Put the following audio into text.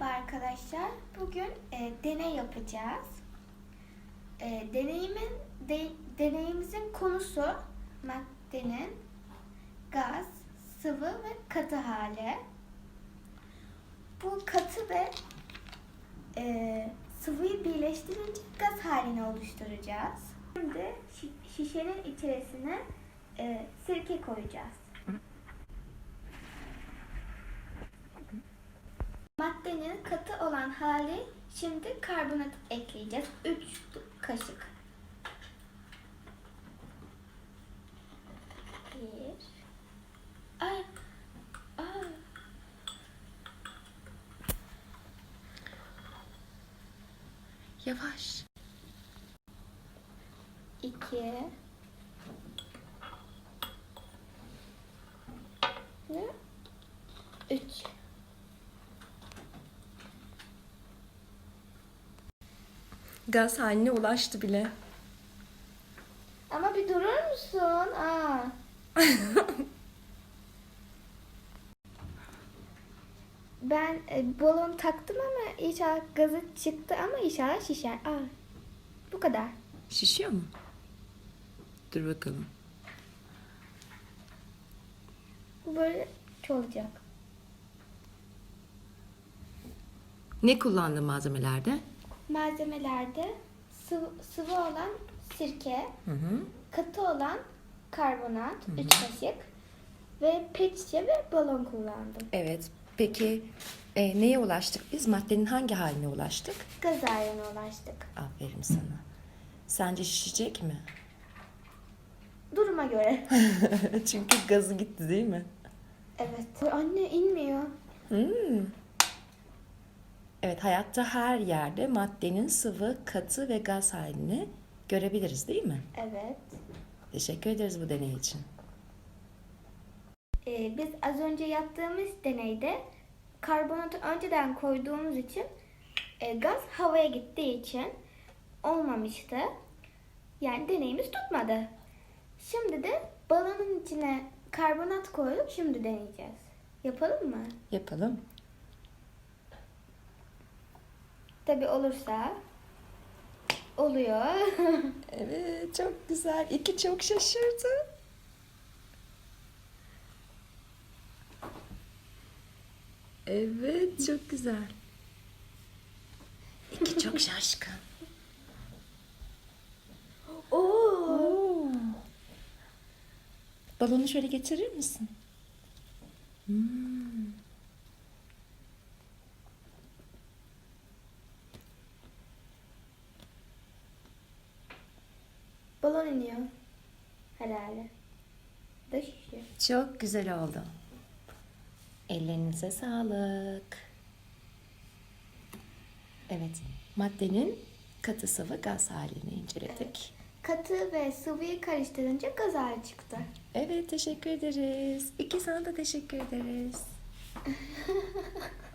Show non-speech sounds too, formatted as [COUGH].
Merhaba arkadaşlar. Bugün e, deney yapacağız. E, deneyimin de- deneyimizin konusu maddenin gaz, sıvı ve katı hali. Bu katı ve e, sıvıyı birleştirince gaz halini oluşturacağız. Şimdi şi- şişenin içerisine e, sirke koyacağız. vanilin katı olan hali şimdi karbonat ekleyeceğiz. 3 kaşık. 1 Ay. Ay. Yavaş. 2 Gaz haline ulaştı bile. Ama bir durur musun? Aa. [LAUGHS] ben e, balon taktım ama inşallah gazı çıktı ama inşallah şişer. Aa. Bu kadar. Şişiyor mu? Dur bakalım. Bu böyle olacak. Ne kullandın malzemelerde? Malzemelerde sıvı, sıvı olan sirke, Hı hı. katı olan karbonat 3 kaşık ve pet şişe ve balon kullandım. Evet. Peki e, neye ulaştık biz? Maddenin hangi haline ulaştık? Gaz haline ulaştık. Aferin sana. Sence şişecek mi? Duruma göre. [LAUGHS] Çünkü gazı gitti değil mi? evet. Anne inmiyor. Hmm. Evet hayatta her yerde maddenin sıvı, katı ve gaz halini görebiliriz değil mi? Evet. Teşekkür ederiz bu deney için. Ee, biz az önce yaptığımız deneyde karbonatı önceden koyduğumuz için e, gaz havaya gittiği için olmamıştı. Yani deneyimiz tutmadı. Şimdi de balonun içine karbonat koyup şimdi deneyeceğiz. Yapalım mı? Yapalım. Tabi olursa oluyor. [LAUGHS] Evet çok güzel. İki çok şaşırdı. Evet çok güzel. İki çok şaşkın. [LAUGHS] Oo. Oo. Balonu şöyle getirir misin? Hmm. Balon iniyor. Herhalde. Da şişiyor. Çok güzel oldu. Ellerinize sağlık. Evet, maddenin katı sıvı gaz halini inceledik. Katı ve sıvıyı karıştırınca gaz hali çıktı. Evet, teşekkür ederiz. İki sana da teşekkür ederiz. [LAUGHS]